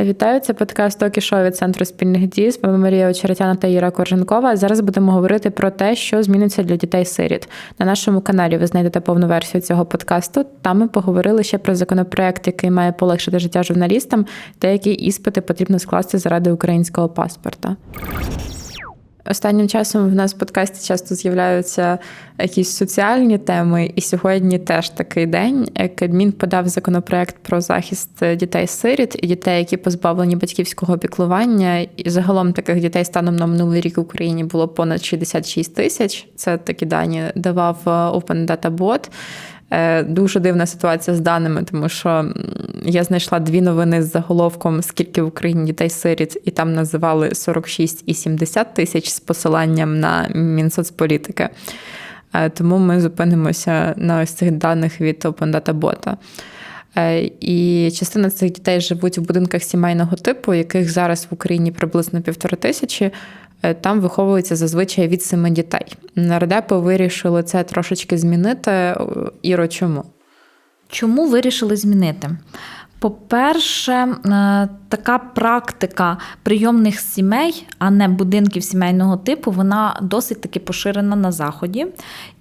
Вітаю, це подкаст «Токі шоу від центру спільних дій. З вами Марія Очеретяна та Іра Корженкова. Зараз будемо говорити про те, що зміниться для дітей-сиріт. На нашому каналі ви знайдете повну версію цього подкасту. Там ми поговорили ще про законопроект, який має полегшити життя журналістам, та які іспити потрібно скласти заради українського паспорта. Останнім часом в нас в подкасті часто з'являються якісь соціальні теми, і сьогодні теж такий день. Кабмін подав законопроект про захист дітей-сиріт і дітей, які позбавлені батьківського піклування. І загалом таких дітей станом на минулий рік в Україні було понад 66 тисяч. Це такі дані давав Open Data Bot. Е, дуже дивна ситуація з даними, тому що я знайшла дві новини з заголовком, скільки в Україні дітей сиріт, і там називали 46 і 70 тисяч з посиланням на Мінсоцполітики. Е, тому ми зупинимося на ось цих даних від Open Data Bot. Е, і частина цих дітей живуть в будинках сімейного типу, яких зараз в Україні приблизно півтори тисячі. Е, там виховується зазвичай від семи дітей. Нардепи вирішили це трошечки змінити. Іро, чому? Чому вирішили змінити? По-перше, е, така практика прийомних сімей, а не будинків сімейного типу, вона досить таки поширена на заході,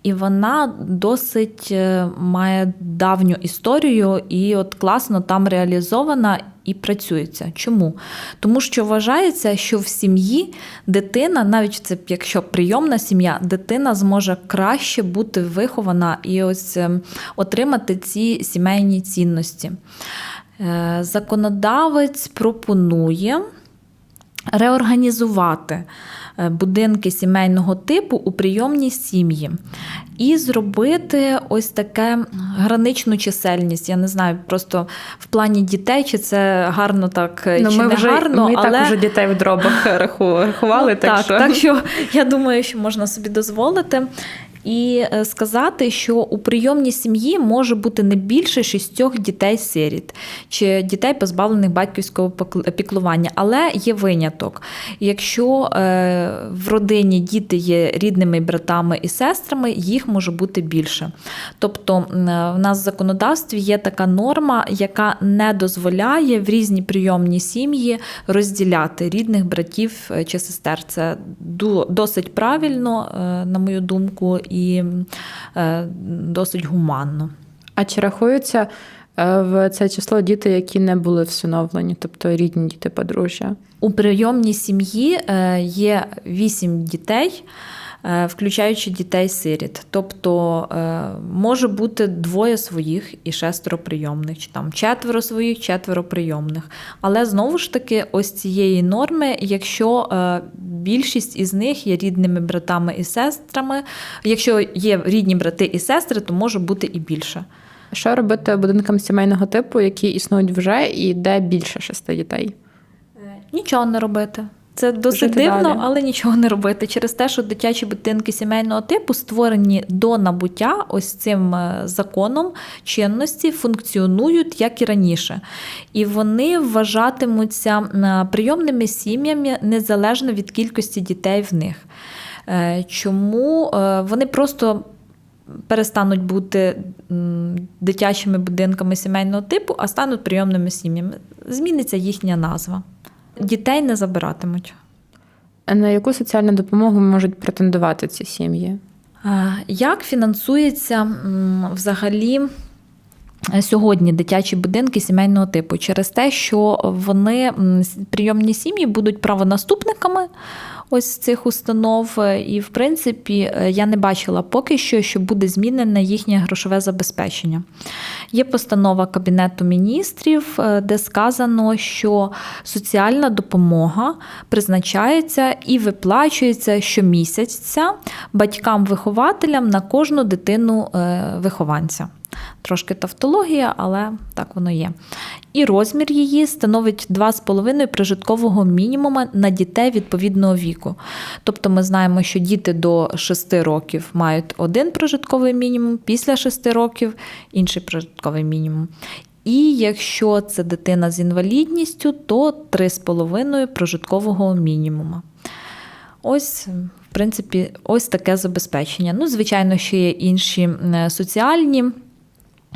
і вона досить е, має давню історію, і от класно там реалізована і працюється. Чому? Тому що вважається, що в сім'ї дитина, навіть це якщо прийомна сім'я, дитина зможе краще бути вихована і ось ем, отримати ці сімейні цінності. Е, законодавець пропонує реорганізувати е, будинки сімейного типу у прийомній сім'ї і зробити ось таке граничну чисельність. Я не знаю, просто в плані дітей, чи це гарно так ну, чи ми не вже, гарно. Ми але... так вже дітей в дробах рахували. Ну, так, так, що... так що я думаю, що можна собі дозволити і е, сказати, що у прийомній сім'ї може бути не більше шістьох дітей-сиріт чи дітей, позбавлених батьківського піклування, але є виняток. Якщо е, в родині діти є рідними братами і сестрами, їх може бути більше. Тобто, в нас в законодавстві є така норма, яка не дозволяє в різні прийомні сім'ї розділяти рідних братів е, чи сестер. Це досить правильно, на мою думку і е, досить гуманно. А чи рахуються е, в це число діти, які не були всиновлені, тобто рідні діти подружжя? У прийомній сім'ї е, є вісім дітей. Е, включаючи дітей-сиріт. Тобто е, може бути двоє своїх і шестеро прийомних, чи там четверо своїх, четверо прийомних. Але знову ж таки, ось цієї норми, якщо е, більшість із них є рідними братами і сестрами, якщо є рідні брати і сестри, то може бути і більше. Що робити будинкам сімейного типу, які існують вже, і де більше шести дітей? Нічого не робити. Це досить дивно, далі. але нічого не робити через те, що дитячі будинки сімейного типу створені до набуття ось цим е, законом чинності, функціонують як і раніше. І вони вважатимуться е, прийомними сім'ями незалежно від кількості дітей в них. Е, чому вони просто перестануть бути дитячими будинками сімейного типу, а стануть прийомними сім'ями? Зміниться їхня назва. Дітей не забиратимуть. А на яку соціальну допомогу можуть претендувати ці сім'ї? Як фінансується взагалі сьогодні дитячі будинки сімейного типу? Через те, що вони прийомні сім'ї будуть правонаступниками ось цих установ. І, в принципі, е, я не бачила поки що, що буде змінене їхнє грошове забезпечення. Є постанова Кабінету міністрів, е, де сказано, що соціальна допомога призначається і виплачується щомісяця батькам-вихователям на кожну дитину е, вихованця. Трошки тавтологія, але так воно є. І розмір її становить 2,5 прожиткового мінімума на дітей відповідного віку. Тобто ми знаємо, що діти до 6 років мають один прожитковий мінімум, після 6 років інший прожитковий мінімум. І якщо це дитина з інвалідністю, то 3,5 прожиткового мінімума. Ось, в принципі, ось таке забезпечення. Ну, звичайно, ще є інші соціальні.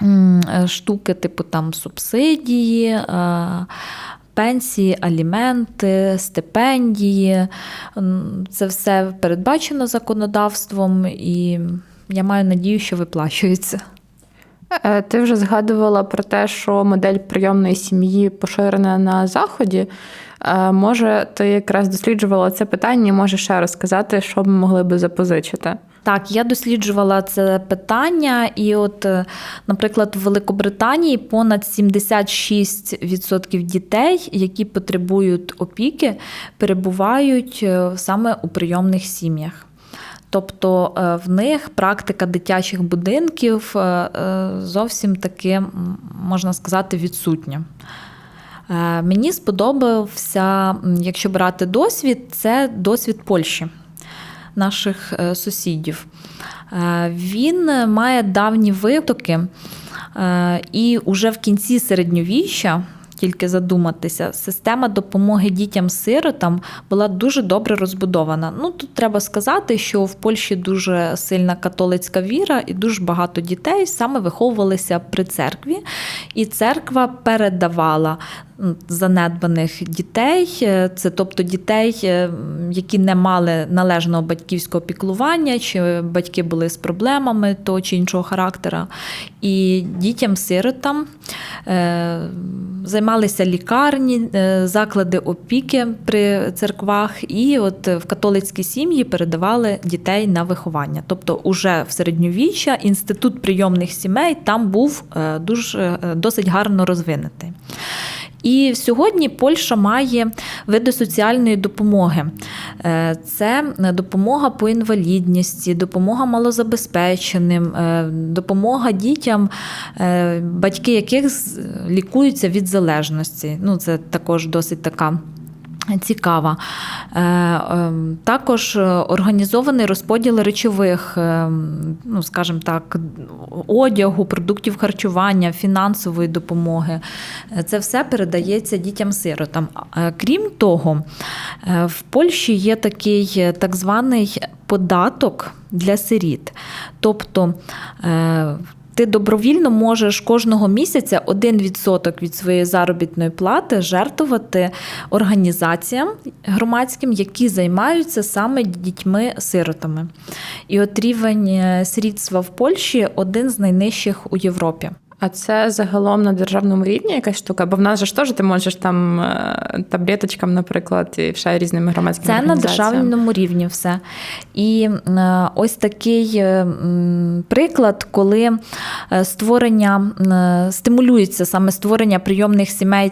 Е, штуки, типу там субсидії, е, пенсії, аліменти, стипендії. Це все передбачено законодавством, і я маю надію, що виплачується. Е, Ти вже згадувала про те, що модель прийомної сім'ї поширена на заході. Може, ти якраз досліджувала це питання, і можеш ще розказати, що ми могли би запозичити. Так, я досліджувала це питання, і от, е, наприклад, в Великобританії понад 76% дітей, які потребують опіки, перебувають е, саме у прийомних сім'ях. Тобто е, в них практика дитячих будинків зовсім таки, можна сказати, відсутня. Мені сподобався, якщо брати досвід, це досвід Польщі, наших е, сусідів. Е, Він е, має давні витоки, і уже в кінці середньовіччя. Тільки задуматися, система допомоги дітям-сиротам була дуже добре розбудована. Ну тут треба сказати, що в Польщі дуже сильна католицька віра, і дуже багато дітей саме виховувалися при церкві, і церква передавала занедбаних дітей, е, це тобто дітей, е, які не мали належного батьківського піклування, чи батьки були з проблемами того чи іншого характера. І дітям-сиротам е, займалися лікарні, заклади опіки при церквах, і от в католицькі сім'ї передавали дітей на виховання. Тобто, уже в середньовіччя інститут прийомних сімей там був дуже досить гарно розвинутий. І сьогодні Польща має види соціальної допомоги. Е, Це допомога по інвалідності, допомога малозабезпеченим, е, допомога дітям, е, батьки яких лікуються від залежності. Ну, це також досить така. Цікава. Е, ем, Також е, організований розподіл речових, ем, ну, скажімо так, одягу, продуктів харчування, фінансової допомоги. Е, Це все передається дітям-сиротам. Е, Крім того, е, в Польщі є такий е, так званий податок для сиріт. Тобто е, ти добровільно можеш кожного місяця 1% від своєї заробітної плати жертвувати організаціям громадським, які займаються саме дітьми-сиротами. І от рівень е, сирітства в Польщі один з найнижчих у Європі. А це загалом на державному рівні якась штука? Бо в нас же ж теж ти можеш там е, таблеточкам, наприклад, і ще різними громадськими Це на державному рівні все. І е, ось такий е, приклад, коли створення стимулюється саме створення прийомних сімей.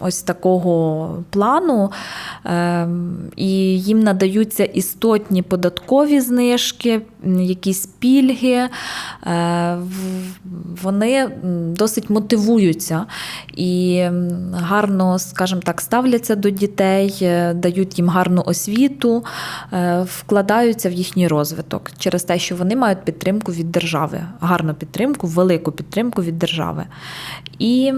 Ось такого плану, е, і їм надаються істотні податкові знижки, якісь пільги. Е, Вони досить мотивуються і гарно, скажімо так, ставляться до дітей, е, дають їм гарну освіту, е, вкладаються в їхній розвиток через те, що вони мають підтримку від держави, гарну підтримку, велику підтримку від держави. І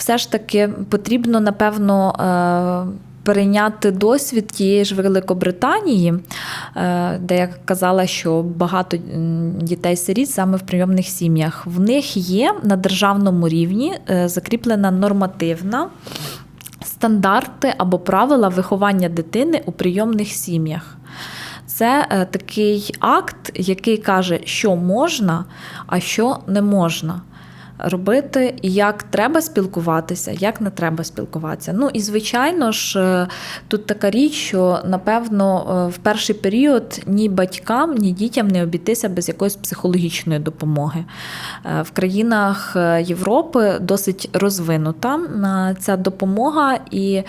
все ж таки потрібно, напевно, е, перейняти досвід тієї ж Великобританії, е, де я казала, що багато дітей-сиріт саме в прийомних сім'ях. В них є на державному рівні е, закріплена нормативна. Стандарти або правила виховання дитини у прийомних сім'ях. Це такий акт, який каже, що можна, а що не можна робити, як треба спілкуватися, як не треба спілкуватися. Ну і звичайно ж, е, тут така річ, що напевно е, в перший період ні батькам, ні дітям не обійтися без якоїсь психологічної допомоги. Е, В країнах Європи досить розвинута ця допомога і.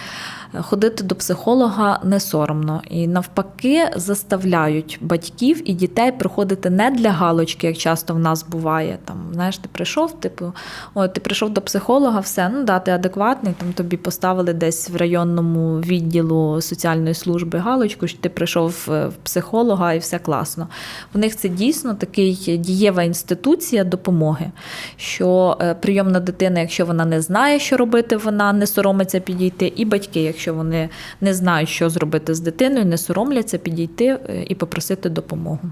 Ходити до психолога не соромно і навпаки заставляють батьків і дітей приходити не для галочки, як часто в нас буває. Там знаєш, ти прийшов, типу, о, ти прийшов до психолога, все, ну да, ти адекватний. Там тобі поставили десь в районному відділу соціальної служби галочку, що ти прийшов е, в психолога і все класно. У них це дійсно такий дієва інституція допомоги, що е, прийомна дитина, якщо вона не знає, що робити, вона не соромиться підійти, і батьки, якщо вони не знають, що зробити з дитиною, не соромляться підійти е, і попросити допомогу.